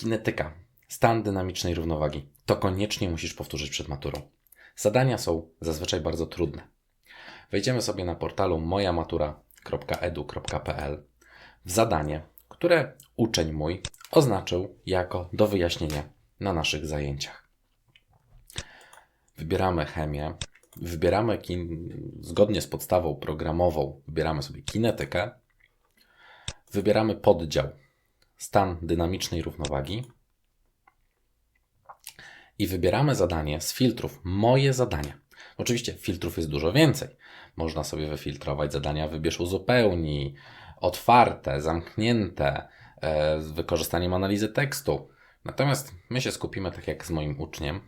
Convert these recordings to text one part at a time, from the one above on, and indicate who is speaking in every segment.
Speaker 1: Kinetyka. Stan dynamicznej równowagi. To koniecznie musisz powtórzyć przed maturą. Zadania są zazwyczaj bardzo trudne. Wejdziemy sobie na portalu mojamatura.edu.pl w zadanie, które uczeń mój oznaczył jako do wyjaśnienia na naszych zajęciach. Wybieramy chemię, wybieramy kin... zgodnie z podstawą programową, wybieramy sobie kinetykę, wybieramy poddział stan dynamicznej równowagi i wybieramy zadanie z filtrów moje zadania. Oczywiście filtrów jest dużo więcej. Można sobie wyfiltrować zadania wybierz uzupełnij, otwarte, zamknięte, e, z wykorzystaniem analizy tekstu. Natomiast my się skupimy, tak jak z moim uczniem,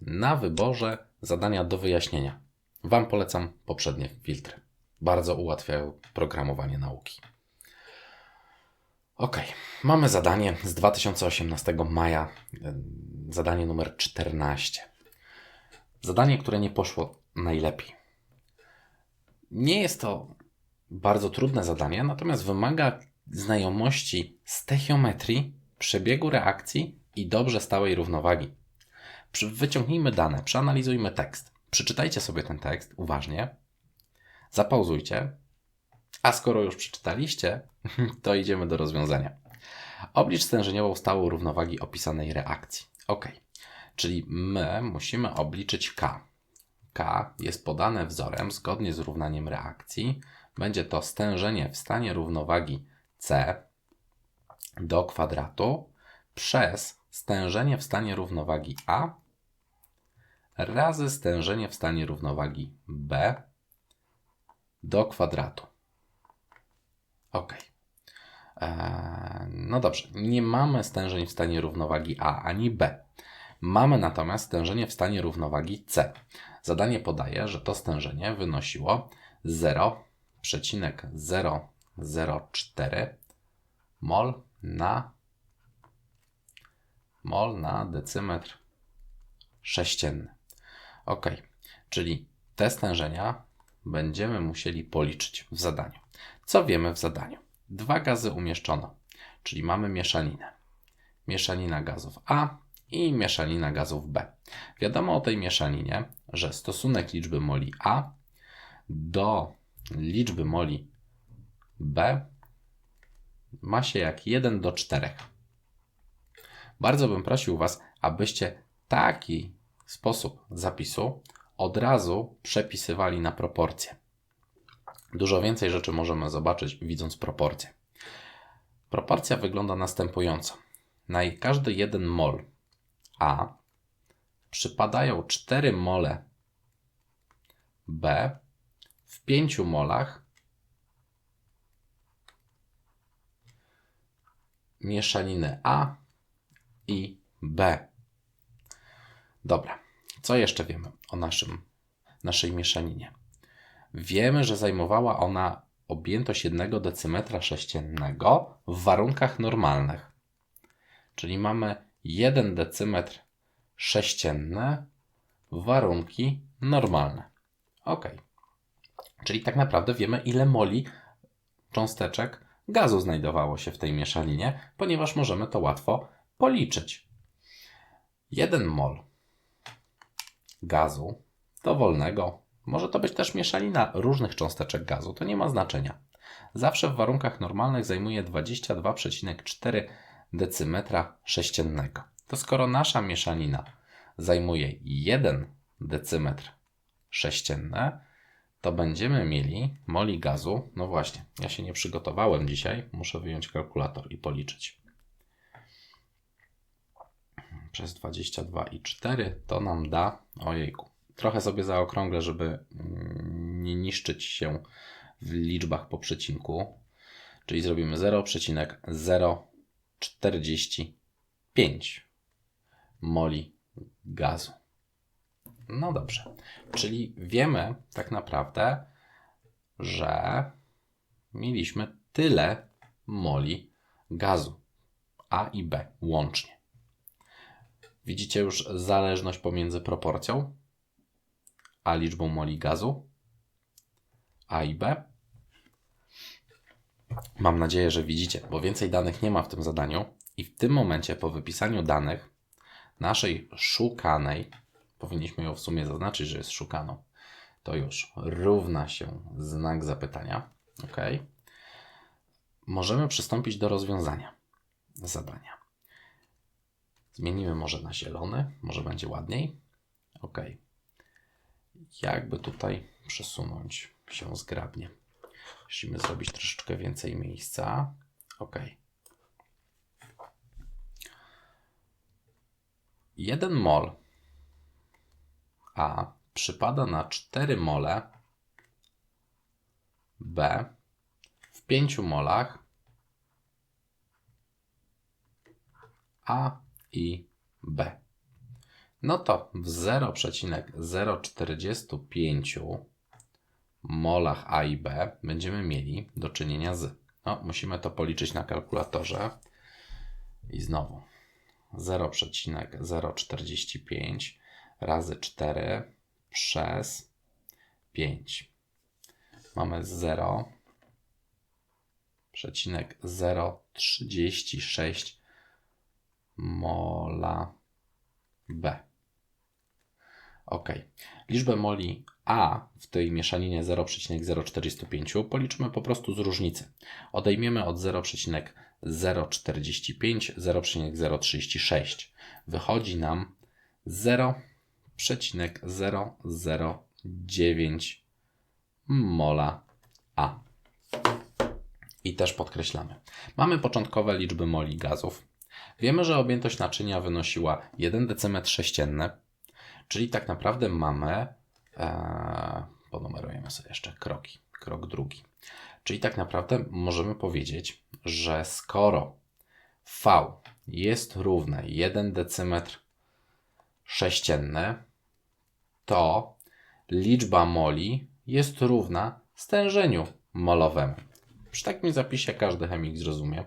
Speaker 1: na wyborze zadania do wyjaśnienia. Wam polecam poprzednie filtry. Bardzo ułatwiają programowanie nauki. Ok, mamy zadanie z 2018 maja, zadanie numer 14. Zadanie, które nie poszło najlepiej. Nie jest to bardzo trudne zadanie, natomiast wymaga znajomości stechiometrii, przebiegu reakcji i dobrze stałej równowagi. Wyciągnijmy dane, przeanalizujmy tekst. Przeczytajcie sobie ten tekst uważnie, zapauzujcie, a skoro już przeczytaliście, to idziemy do rozwiązania. Oblicz stężeniową stałą równowagi opisanej reakcji. Ok, czyli my musimy obliczyć K. K jest podane wzorem zgodnie z równaniem reakcji. Będzie to stężenie w stanie równowagi C do kwadratu przez stężenie w stanie równowagi A razy stężenie w stanie równowagi B do kwadratu. Ok. Eee, no dobrze, nie mamy stężeń w stanie równowagi A ani B. Mamy natomiast stężenie w stanie równowagi C. Zadanie podaje, że to stężenie wynosiło 0,004 mol na mol na decymetr sześcienny. Ok, czyli te stężenia będziemy musieli policzyć w zadaniu. Co wiemy w zadaniu? Dwa gazy umieszczono, czyli mamy mieszaninę. Mieszanina gazów A i mieszanina gazów B. Wiadomo o tej mieszaninie, że stosunek liczby moli A do liczby moli B ma się jak 1 do 4. Bardzo bym prosił Was, abyście taki sposób zapisu od razu przepisywali na proporcje. Dużo więcej rzeczy możemy zobaczyć widząc proporcje. Proporcja wygląda następująco. Na każdy 1 mol A przypadają 4 mole B w 5 molach mieszaniny A i B. Dobra, co jeszcze wiemy o naszym, naszej mieszaninie? Wiemy, że zajmowała ona objętość 1 decymetra sześciennego w warunkach normalnych. Czyli mamy 1 decymetr sześcienny warunki normalne. Ok. Czyli tak naprawdę wiemy, ile moli cząsteczek gazu znajdowało się w tej mieszaninie, ponieważ możemy to łatwo policzyć. 1 mol gazu dowolnego, może to być też mieszanina różnych cząsteczek gazu, to nie ma znaczenia. Zawsze w warunkach normalnych zajmuje 22,4 decymetra sześciennego. To skoro nasza mieszanina zajmuje 1 decymetr sześcienny, to będziemy mieli moli gazu. No właśnie, ja się nie przygotowałem dzisiaj, muszę wyjąć kalkulator i policzyć. Przez 22,4 to nam da, ojejku, trochę sobie zaokrąglę, żeby mm, nie niszczyć się w liczbach po przecinku. Czyli zrobimy 0,045 moli gazu. No dobrze. Czyli wiemy tak naprawdę, że mieliśmy tyle moli gazu A i B łącznie. Widzicie już zależność pomiędzy proporcją a liczbą moli gazu A i B. Mam nadzieję, że widzicie, bo więcej danych nie ma w tym zadaniu. I w tym momencie, po wypisaniu danych naszej szukanej, powinniśmy ją w sumie zaznaczyć, że jest szukaną, to już równa się znak zapytania. OK. Możemy przystąpić do rozwiązania zadania. Zmienimy może na zielony, może będzie ładniej. OK. Jakby tutaj przesunąć się zgrabnie. Musimy zrobić troszeczkę więcej miejsca. OK. 1 mol A przypada na 4 mole B w 5 molach A i B. No to w 0,045 molach A i B będziemy mieli do czynienia z. No, musimy to policzyć na kalkulatorze. I znowu 0,045 razy 4 przez 5. Mamy 0,036 mola B. Ok. Liczbę moli A w tej mieszaninie 0,045 policzmy po prostu z różnicy. Odejmiemy od 0,045 0,036. Wychodzi nam 0,009 mola A. I też podkreślamy. Mamy początkowe liczby moli gazów. Wiemy, że objętość naczynia wynosiła 1 decymetr sześcienny, czyli tak naprawdę mamy, e, ponumerujemy sobie jeszcze kroki, krok drugi. Czyli tak naprawdę możemy powiedzieć, że skoro V jest równe 1 decymetr sześcienny, to liczba moli jest równa stężeniu molowemu. Przy takim zapisie każdy chemik zrozumie,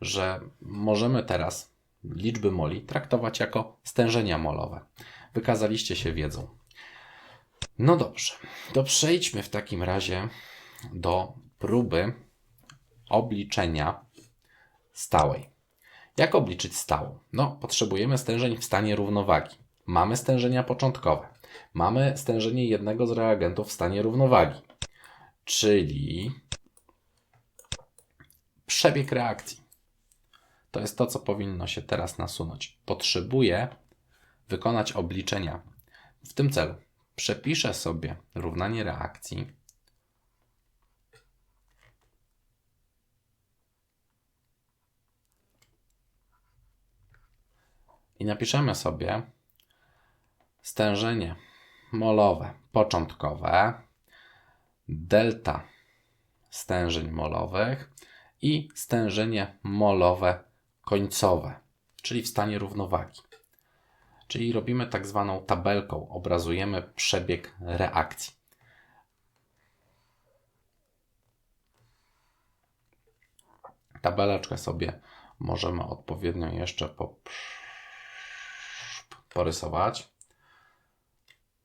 Speaker 1: że możemy teraz liczby moli traktować jako stężenia molowe. Wykazaliście się wiedzą. No dobrze, to przejdźmy w takim razie do próby obliczenia stałej. Jak obliczyć stałą? No, potrzebujemy stężeń w stanie równowagi. Mamy stężenia początkowe. Mamy stężenie jednego z reagentów w stanie równowagi, czyli przebieg reakcji. To jest to, co powinno się teraz nasunąć. Potrzebuję wykonać obliczenia. W tym celu przepiszę sobie równanie reakcji. I napiszemy sobie stężenie molowe początkowe, delta stężeń molowych i stężenie molowe końcowe, czyli w stanie równowagi. Czyli robimy tak zwaną tabelką, obrazujemy przebieg reakcji. Tabeleczkę sobie możemy odpowiednio jeszcze porysować,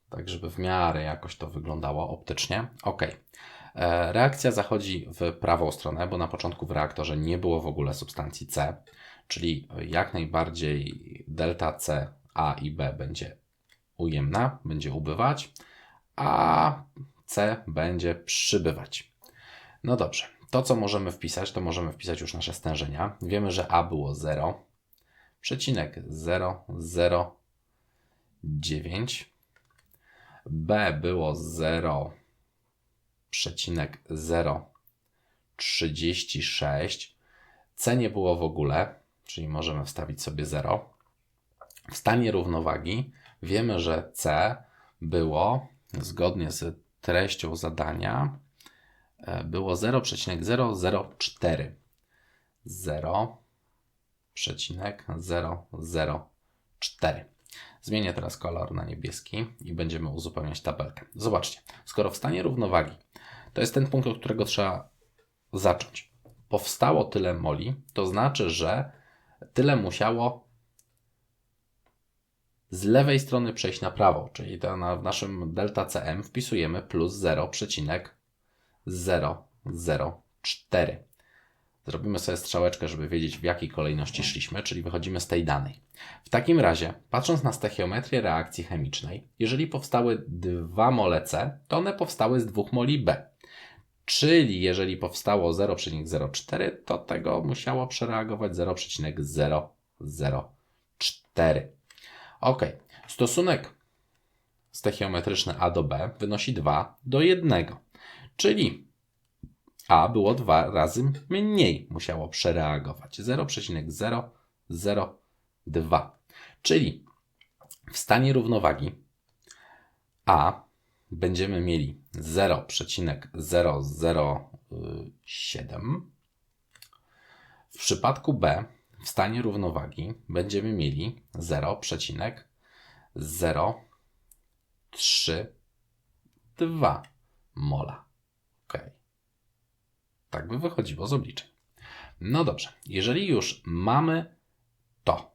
Speaker 1: tak żeby w miarę jakoś to wyglądało optycznie. Ok. E, reakcja zachodzi w prawą stronę, bo na początku w reaktorze nie było w ogóle substancji C, czyli jak najbardziej delta C A i B będzie ujemna, będzie ubywać, a C będzie przybywać. No dobrze, to co możemy wpisać, to możemy wpisać już nasze stężenia. Wiemy, że A było 0, przecinek 0, 0, 9, B było 0, przecinek 036. C nie było w ogóle, czyli możemy wstawić sobie 0. W stanie równowagi wiemy, że C było zgodnie z treścią zadania e, było 0,004. 0,004. Zmienię teraz kolor na niebieski i będziemy uzupełniać tabelkę. Zobaczcie, skoro w stanie równowagi to jest ten punkt, od którego trzeba zacząć. Powstało tyle moli, to znaczy, że tyle musiało z lewej strony przejść na prawo, czyli to na, w naszym delta Cm wpisujemy plus 0,004. Zrobimy sobie strzałeczkę, żeby wiedzieć w jakiej kolejności szliśmy, czyli wychodzimy z tej danej. W takim razie, patrząc na stechiometrię reakcji chemicznej, jeżeli powstały dwa mole C, to one powstały z dwóch moli B. Czyli jeżeli powstało 0,04, to tego musiało przereagować 0,004. Ok, stosunek stechiometryczny A do B wynosi 2 do 1, czyli A było dwa razy mniej musiało przereagować 0,002. Czyli w stanie równowagi A będziemy mieli 0,007. W przypadku B w stanie równowagi będziemy mieli 0,032 mola. Ok. Tak by wychodziło z obliczeń. No dobrze, jeżeli już mamy to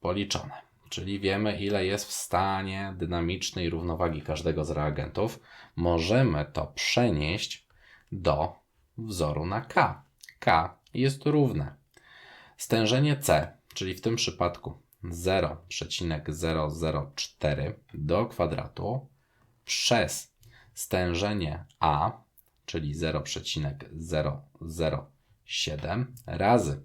Speaker 1: policzone, czyli wiemy, ile jest w stanie dynamicznej równowagi każdego z reagentów, możemy to przenieść do wzoru na K. K jest równe. Stężenie C, czyli w tym przypadku 0,004 do kwadratu przez stężenie A, czyli 0,007 razy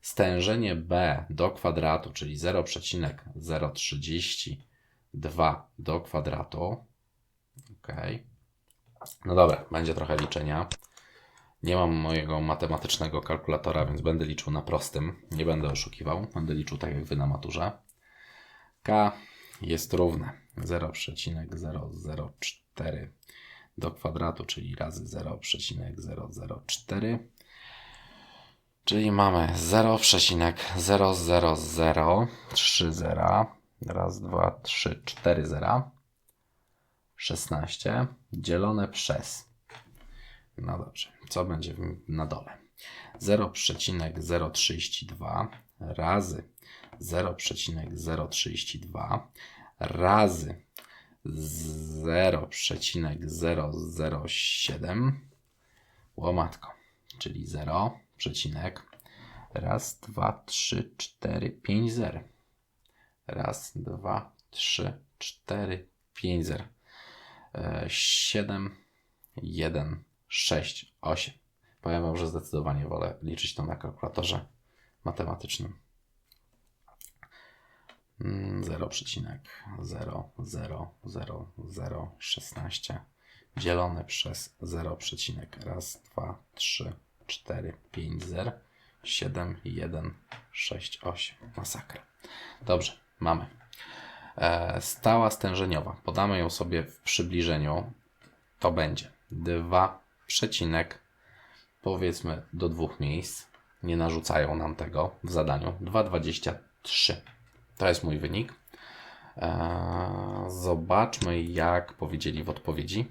Speaker 1: stężenie B do kwadratu, czyli 0,032 do kwadratu. Ok. No dobra, będzie trochę liczenia. Nie mam mojego matematycznego kalkulatora, więc będę liczył na prostym. Nie będę oszukiwał. Będę liczył tak jak wy na maturze. K jest równe 0,004 do kwadratu, czyli razy 0,004. Czyli mamy 0,00030. Raz, dwa, trzy, cztery zera. 16 dzielone przez. No dobrze, co będzie na dole? 0,032 razy 0,032 razy 0,007 łomatko, czyli 0, przecinek. Raz, dwa, trzy, cztery, pięć zer. Raz, dwa, trzy, cztery, pięć zer. E, siedem, jeden, sześć, osiem. Powiem Wam, że zdecydowanie wolę liczyć to na kalkulatorze matematycznym. 0,00016 dzielone przez 0,1, 2, 3, 4, 5, 0, 7, 1, 6, 8. Masakra. Dobrze, mamy. E, stała stężeniowa. Podamy ją sobie w przybliżeniu. To będzie 2 przecinek, powiedzmy do dwóch miejsc. Nie narzucają nam tego w zadaniu. 2,23. To jest mój wynik. E, zobaczmy, jak powiedzieli w odpowiedzi.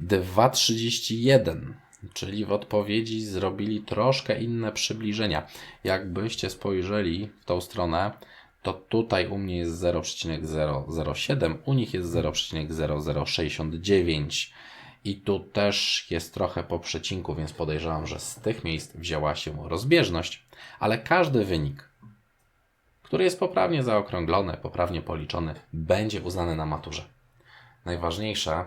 Speaker 1: 2,31, czyli w odpowiedzi zrobili troszkę inne przybliżenia. Jakbyście spojrzeli w tą stronę, to tutaj u mnie jest 0,007, u nich jest 0,0069. I tu też jest trochę po przecinku, więc podejrzewam, że z tych miejsc wzięła się rozbieżność, ale każdy wynik, który jest poprawnie zaokrąglony, poprawnie policzony, będzie uznany na maturze. Najważniejsze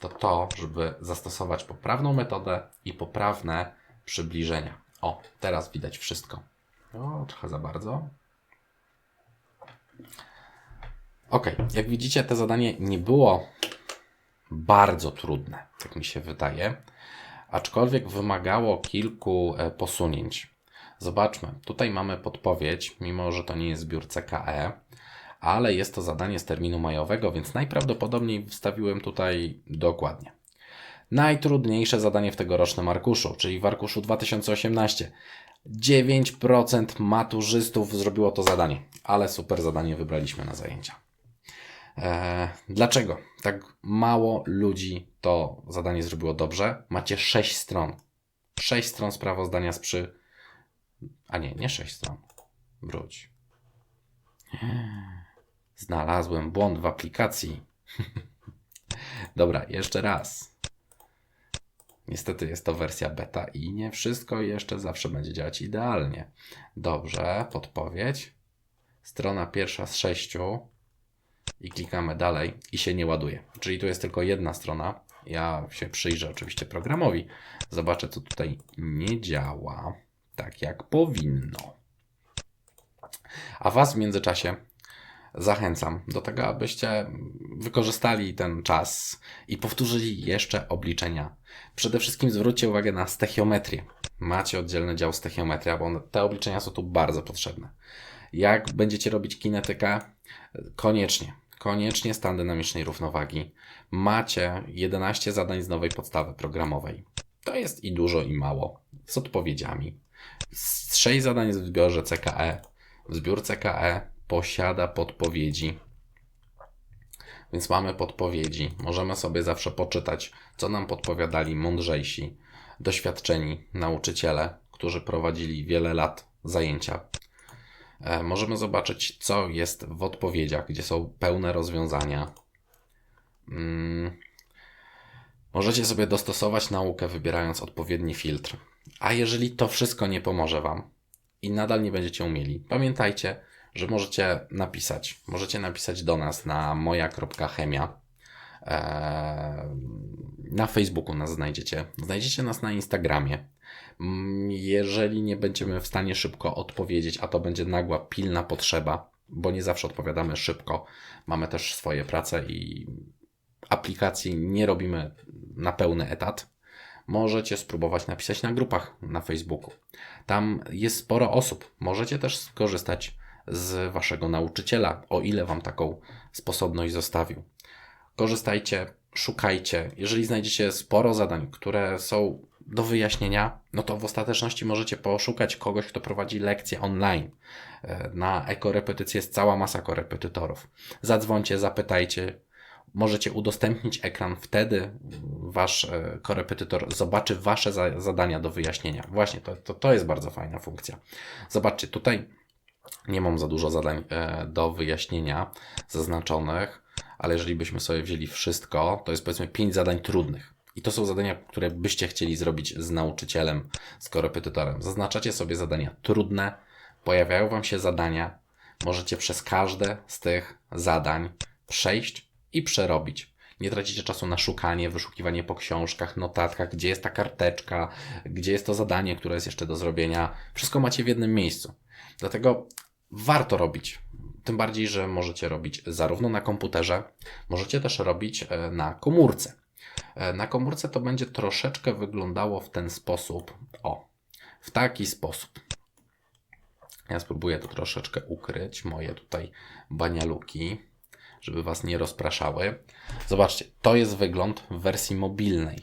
Speaker 1: to to, żeby zastosować poprawną metodę i poprawne przybliżenia. O, teraz widać wszystko. O, trochę za bardzo. Ok, jak widzicie, to zadanie nie było bardzo trudne, tak mi się wydaje, aczkolwiek wymagało kilku e, posunięć. Zobaczmy, tutaj mamy podpowiedź, mimo że to nie jest zbiór CKE, ale jest to zadanie z terminu majowego, więc najprawdopodobniej wstawiłem tutaj dokładnie. Najtrudniejsze zadanie w tegorocznym arkuszu, czyli w arkuszu 2018. 9% maturzystów zrobiło to zadanie, ale super zadanie wybraliśmy na zajęcia. Eee, dlaczego tak mało ludzi to zadanie zrobiło dobrze? Macie 6 stron. 6 stron sprawozdania z przy. A nie, nie 6 stron. Wróć. Znalazłem błąd w aplikacji. Dobra, jeszcze raz. Niestety jest to wersja beta i nie wszystko jeszcze zawsze będzie działać idealnie. Dobrze, podpowiedź. Strona pierwsza z sześciu i klikamy dalej i się nie ładuje. Czyli tu jest tylko jedna strona. Ja się przyjrzę oczywiście programowi, zobaczę co tutaj nie działa tak jak powinno. A Was w międzyczasie zachęcam do tego, abyście wykorzystali ten czas i powtórzyli jeszcze obliczenia. Przede wszystkim zwróćcie uwagę na stechiometrię. Macie oddzielny dział stechiometria, bo te obliczenia są tu bardzo potrzebne. Jak będziecie robić kinetykę? Koniecznie, koniecznie stan dynamicznej równowagi. Macie 11 zadań z nowej podstawy programowej. To jest i dużo, i mało. Z odpowiedziami. Z 6 zadań w zbiorze CKE. W zbiór CKE posiada podpowiedzi. Więc mamy podpowiedzi. Możemy sobie zawsze poczytać, co nam podpowiadali mądrzejsi, doświadczeni nauczyciele, którzy prowadzili wiele lat zajęcia. E, możemy zobaczyć, co jest w odpowiedziach, gdzie są pełne rozwiązania. Mm. Możecie sobie dostosować naukę, wybierając odpowiedni filtr. A jeżeli to wszystko nie pomoże Wam i nadal nie będziecie umieli, pamiętajcie, że możecie napisać. Możecie napisać do nas na moja.chemia. Eee, Na Facebooku nas znajdziecie. Znajdziecie nas na Instagramie. Mm, Jeżeli nie będziemy w stanie szybko odpowiedzieć, a to będzie nagła, pilna potrzeba, bo nie zawsze odpowiadamy szybko, mamy też swoje prace i aplikacji nie robimy na pełny etat, możecie spróbować napisać na grupach na Facebooku. Tam jest sporo osób. Możecie też skorzystać z waszego nauczyciela, o ile wam taką sposobność zostawił. Korzystajcie, szukajcie. Jeżeli znajdziecie sporo zadań, które są do wyjaśnienia, no to w ostateczności możecie poszukać kogoś, kto prowadzi lekcje online. E, Na ekorepetycję jest cała masa korepetytorów. Zadzwońcie, zapytajcie, możecie udostępnić ekran, wtedy wasz e, korepetytor zobaczy wasze za zadania do wyjaśnienia. Właśnie, to, to, to jest bardzo fajna funkcja. Zobaczcie, tutaj nie mam za dużo zadań e, do wyjaśnienia zaznaczonych, ale jeżeli byśmy sobie wzięli wszystko, to jest powiedzmy 5 zadań trudnych. I to są zadania, które byście chcieli zrobić z nauczycielem, z korepetytorem. Zaznaczacie sobie zadania trudne, pojawiają Wam się zadania, możecie przez każde z tych zadań przejść i przerobić. Nie tracicie czasu na szukanie, wyszukiwanie po książkach, notatkach, gdzie jest ta karteczka, gdzie jest to zadanie, które jest jeszcze do zrobienia. Wszystko macie w jednym miejscu. Dlatego warto robić. Tym bardziej, że możecie robić zarówno na komputerze, możecie też robić e, na komórce. E, Na komórce to będzie troszeczkę wyglądało w ten sposób. O, w taki sposób. Ja spróbuję to troszeczkę ukryć, moje tutaj banialuki, żeby Was nie rozpraszały. Zobaczcie, to jest wygląd w wersji mobilnej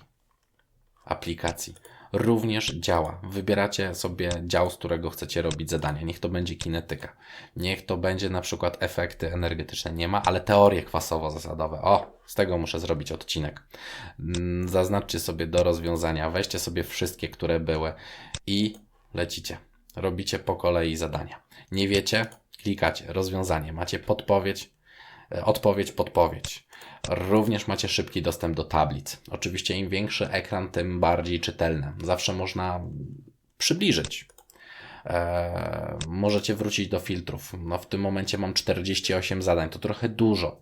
Speaker 1: aplikacji. Również działa. Wybieracie sobie dział, z którego chcecie robić zadania. Niech to będzie kinetyka. Niech to będzie na przykład efekty energetyczne. Nie ma, ale teorie kwasowo-zasadowe. O, z tego muszę zrobić odcinek. Mm, Zaznaczcie sobie do rozwiązania. Weźcie sobie wszystkie, które były i lecicie. Robicie po kolei zadania. Nie wiecie? Klikacie. Rozwiązanie. Macie podpowiedź, odpowiedź, podpowiedź. Również macie szybki dostęp do tablic. Oczywiście im większy ekran, tym bardziej czytelne. Zawsze można przybliżyć. Eee, możecie wrócić do filtrów. No w tym momencie mam 48 zadań, to trochę dużo,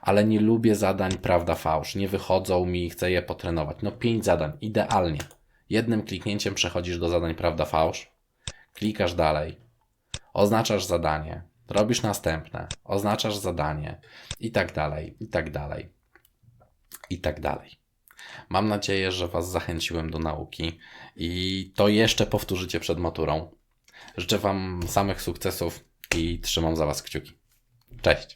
Speaker 1: ale nie lubię zadań prawda fałsz. Nie wychodzą mi, chcę je potrenować. No 5 zadań, idealnie. Jednym kliknięciem przechodzisz do zadań prawda fałsz, klikasz dalej, oznaczasz zadanie, robisz następne, oznaczasz zadanie i tak dalej, i tak dalej, i tak dalej. Mam nadzieję, że Was zachęciłem do nauki i to jeszcze powtórzycie przed maturą. Życzę Wam samych sukcesów i trzymam za Was kciuki. Cześć!